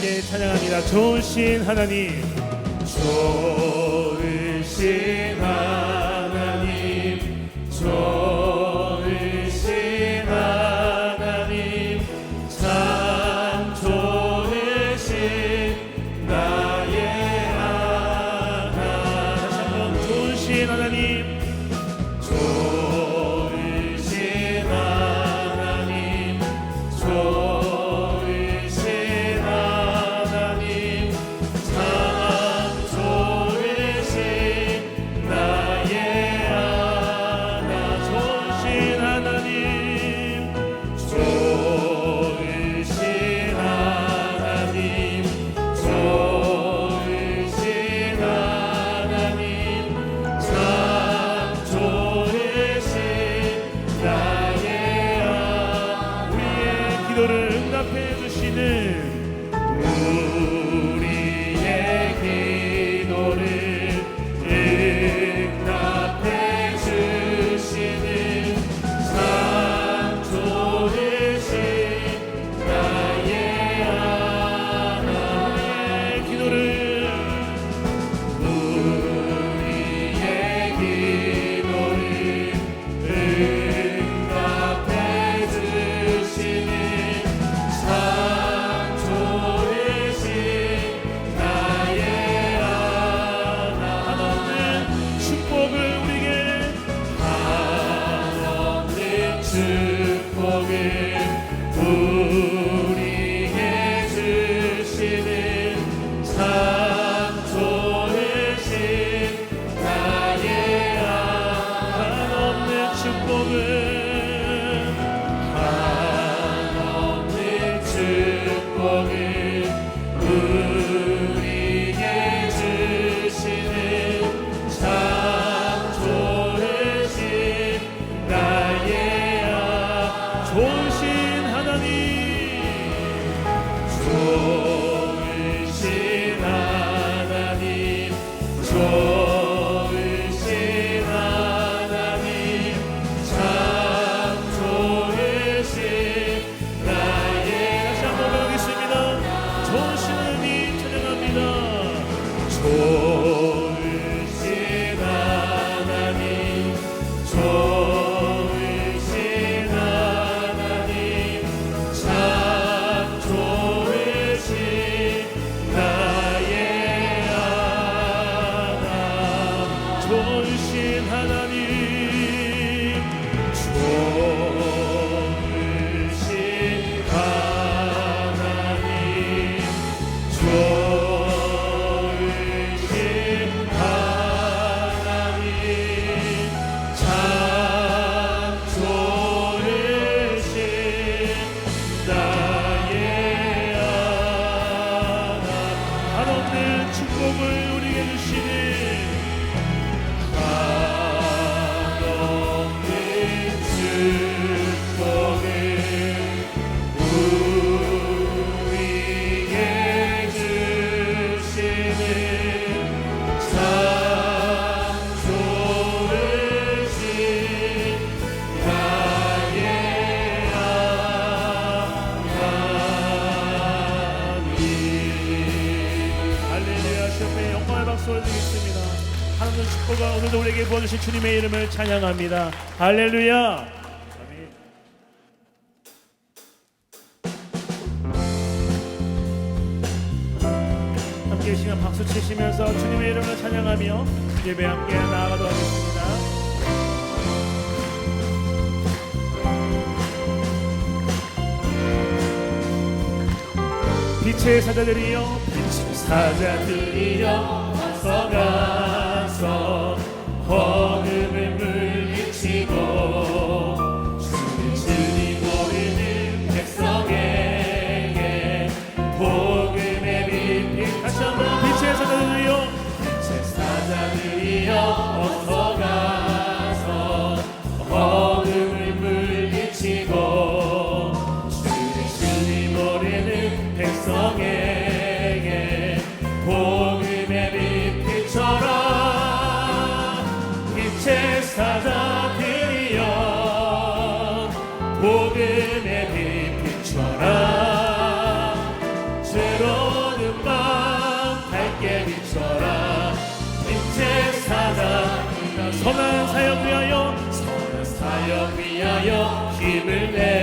함께 찬양합니다. 좋으신 하나님 좋으신 出 하신 주님의 이름을 찬양합니다. 할렐루야. 함께 시간 박수 치시면서 주님의 이름을 찬양하며 예배 함께 나아가도록 하겠습니다. 빛의 사자들이여 빛의 사자들이여 서가서 Living. 하여 힘을 내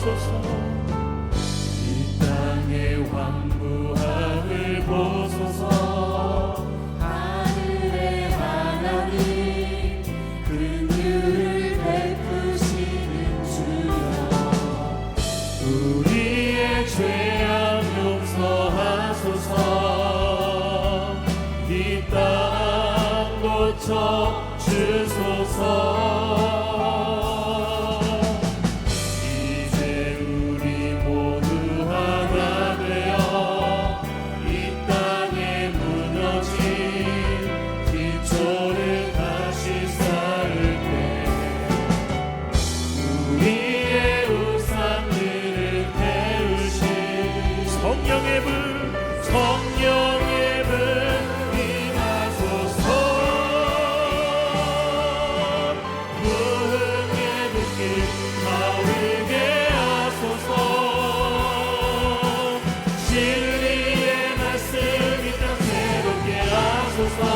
보소서 이 땅의 황 하